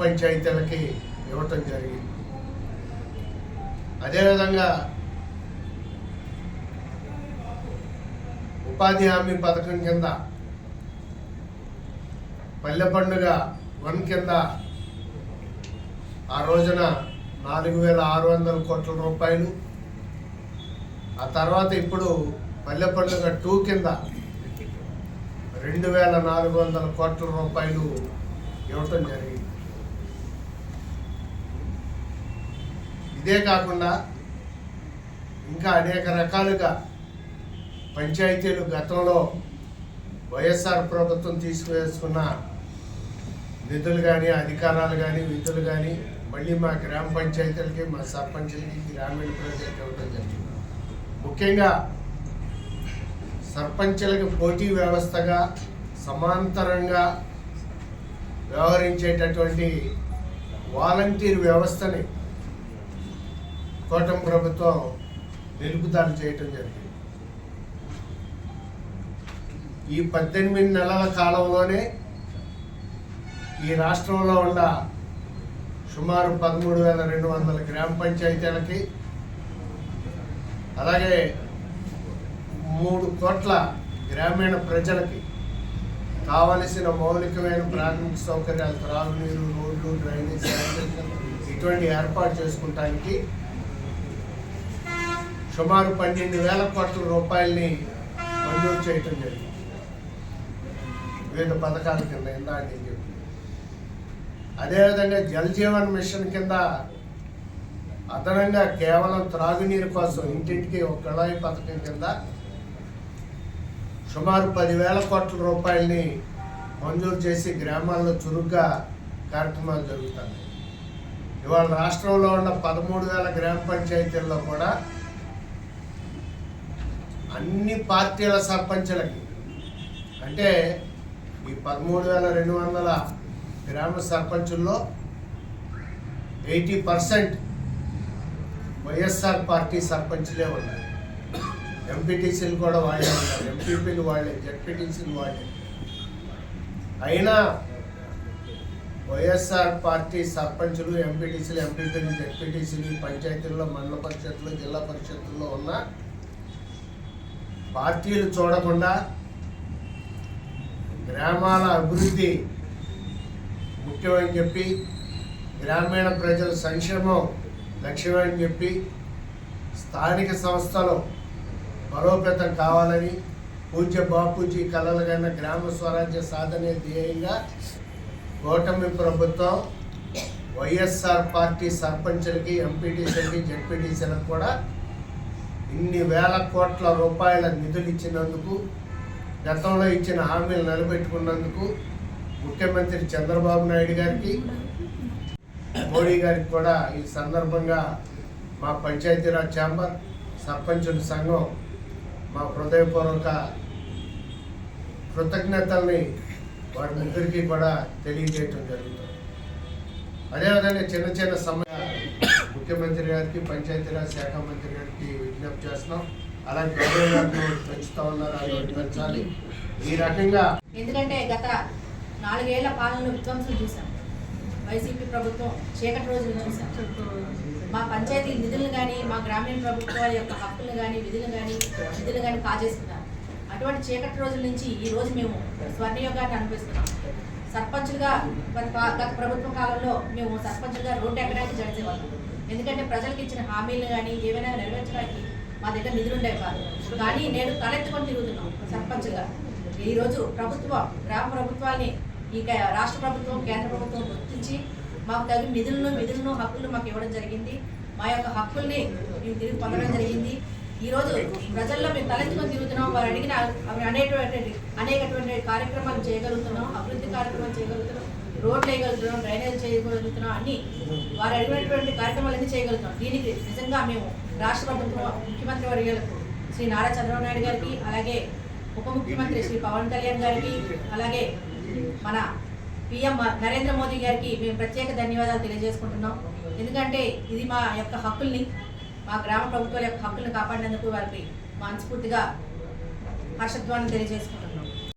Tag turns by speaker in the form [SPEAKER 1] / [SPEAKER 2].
[SPEAKER 1] పంచాయతీలకి ఇవ్వటం జరిగింది. అదేవిధంగా ఉపాధి హామీ పథకం కింద పల్లె పండుగ వన్ కింద ఆ రోజున నాలుగు వేల ఆరు వందల కోట్ల రూపాయలు. ఆ తర్వాత ఇప్పుడు పల్లె పండుగ టూ కింద రెండు వేల నాలుగు వందల కోట్ల రూపాయలు ఇవ్వటం జరిగింది. ఇదే కాకుండా ఇంకా అనేక రకాలుగా పంచాయతీలు గతంలో వైఎస్ఆర్ ప్రభుత్వం తీసుకువేసుకున్న నిధులు కానీ అధికారాలు కానీ విధులు కానీ మళ్ళీ మా గ్రామ పంచాయతీలకి మా సర్పంచులకి గ్రామీణ ప్రజలకి ఇవ్వడం జరిగింది. ముఖ్యంగా సర్పంచులకు పోటీ వ్యవస్థగా సమాంతరంగా వ్యవహరించేటటువంటి వాలంటీర్ వ్యవస్థని కూటమి ప్రభుత్వం నిలుపుదల చేయటం జరిగింది. ఈ పద్దెనిమిది నెలల కాలంలోనే ఈ రాష్ట్రంలో ఉన్న సుమారు పదమూడు వేల రెండు వందల గ్రామ పంచాయతీలకి అలాగే మూడు కోట్ల గ్రామీణ ప్రజలకి కావలసిన మౌలికమైన ప్రాథమిక సౌకర్యాలు త్రాగునీరు రోడ్లు డ్రైనేజ్ ఇటువంటి ఏర్పాటు చేసుకుంటానికి సుమారు పన్నెండు వేల కోట్ల రూపాయలని మంజూరు చేయటం జరిగింది. వివిధ పథకాల కింద ఇందా నేను చెప్పి. అదేవిధంగా జల్ జీవన్ మిషన్ కింద అదనంగా కేవలం త్రాగునీరు కోసం ఇంటింటికి ఒక కళాయి పథకం కింద సుమారు పదివేల కోట్ల రూపాయలని మంజూరు చేసి గ్రామాల్లో చురుగ్గా కార్యక్రమాలు జరుగుతాయి. ఇవాళ రాష్ట్రంలో ఉన్న పదమూడు వేల గ్రామ పంచాయతీల్లో కూడా అన్ని పార్టీల సర్పంచులకి. అంటే ఈ పదమూడు వేల రెండు వందల గ్రామ సర్పంచుల్లో ఎయిటీ పర్సెంట్ వైఎస్ఆర్ పార్టీ సర్పంచులే ఉన్నారు. ఎంపీటీసీలు కూడా వాళ్ళే ఉన్నారు. ఎంపీపీలు వాళ్ళే జడ్పీటీసీలు వాళ్ళే. అయినా వైఎస్ఆర్ పార్టీ సర్పంచులు ఎంపీటీసీలు ఎంపీపీలు జెడ్పీటీసీలు పంచాయతీల్లో మండల పరిషత్తులు జిల్లా పరిషత్తుల్లో ఉన్న పార్టీలు చూడకుండా గ్రామాల అభివృద్ధి ముఖ్యమని చెప్పి గ్రామీణ ప్రజల సంక్షేమం లక్ష్యమని చెప్పి స్థానిక సంస్థలు బలోపేతం కావాలని పూజ్య బాపూజీ కలలుగైన గ్రామ స్వరాజ్య సాధనే ధ్యేయంగా కూటమి ప్రభుత్వం వైఎస్ఆర్ పార్టీ సర్పంచ్లకి ఎంపీటీసీలకి జెడ్పీటీసీలకు కూడా ఇన్ని వేల కోట్ల రూపాయల నిధులు ఇచ్చినందుకు గతంలో ఇచ్చిన హామీలు నిలబెట్టుకున్నందుకు ముఖ్యమంత్రి చంద్రబాబు నాయుడు గారికి మోడీ గారికి కూడా ఈ సందర్భంగా మా పంచాయతీరాజ్ ఛాంబర్ సర్పంచుల సంఘం మా హృదయపూర్వక కృతజ్ఞతల్ని వారి ముగ్గురికి కూడా తెలియజేయటం జరుగుతుంది. అదేవిధంగా చిన్న చిన్న సమయ ముఖ్యమంత్రి గారికి పంచాయతీరాజ్ శాఖ మంత్రి గారికి విజ్ఞప్తి చేస్తున్నాం. అలాగే పెంచుతా ఉన్నారు పెంచాలి. ఈ రకంగా
[SPEAKER 2] ఎందుకంటే గత నాలుగేళ్ళ పాలనలో విధ్వంసం చూసాం వైసీపీ ప్రభుత్వం చీకటి రోజులు చూసాం మా పంచాయతీ నిధులను కానీ మా గ్రామీణ ప్రభుత్వాల యొక్క హక్కులను కానీ విధులు కానీ నిధులు కానీ కాజేస్తున్నారు అటువంటి చీకటి రోజుల నుంచి ఈ రోజు మేము స్వర్ణయోగాన్ని అనిపిస్తున్నాం సర్పంచులుగా గత ప్రభుత్వ కాలంలో మేము సర్పంచులుగా రోడ్డు ఎక్కడానికి జడిసేవాళ్ళం. ఎందుకంటే ప్రజలకు ఇచ్చిన హామీలు కానీ ఏవైనా నెరవేర్చడానికి మా దగ్గర నిధులు ఉండేవి కాదు. కానీ నేను తలెత్తుకొని తిరుగుతున్నాం సర్పంచ్గా. ఈరోజు ప్రభుత్వం గ్రామ ప్రభుత్వాన్ని ఈ రాష్ట్ర ప్రభుత్వం కేంద్ర ప్రభుత్వం గుర్తించి మాకు తగిన నిధులను విధులను హక్కులను మాకు ఇవ్వడం జరిగింది. మా యొక్క హక్కుల్ని మేము తిరిగి పొందడం జరిగింది. ఈ ప్రజల్లో మేము తలెత్తుకొని తిరుగుతున్నాం. వారు అడిగిన అవి అనేటువంటి అనేకటువంటి కార్యక్రమాలు చేయగలుగుతున్నాం అభివృద్ధి కార్యక్రమాలు చేయగలుగుతున్నాం. రోడ్లు వేయగలుగుతున్నాం డ్రైనేజ్ చేయగలుగుతున్నాం అన్ని. వారు అడిగినటువంటి కార్యక్రమాలన్నీ చేయగలుగుతున్నాం? దీనికి నిజంగా మేము రాష్ట్ర ప్రభుత్వం ముఖ్యమంత్రి వర్యాలకు శ్రీ నారా చంద్రబాబు నాయుడు గారికి అలాగే ఉప ముఖ్యమంత్రి శ్రీ పవన్ కళ్యాణ్ గారికి అలాగే మన పిఎం నరేంద్ర మోదీ గారికి మేము ప్రత్యేక ధన్యవాదాలు తెలియజేసుకుంటున్నాం. ఎందుకంటే ఇది మా యొక్క హక్కుల్ని మా గ్రామ ప్రభుత్వాల యొక్క హక్కుల్ని కాపాడినందుకు వారికి మనస్ఫూర్తిగా హర్షధ్వాన్ని తెలియజేసుకుంటున్నాం.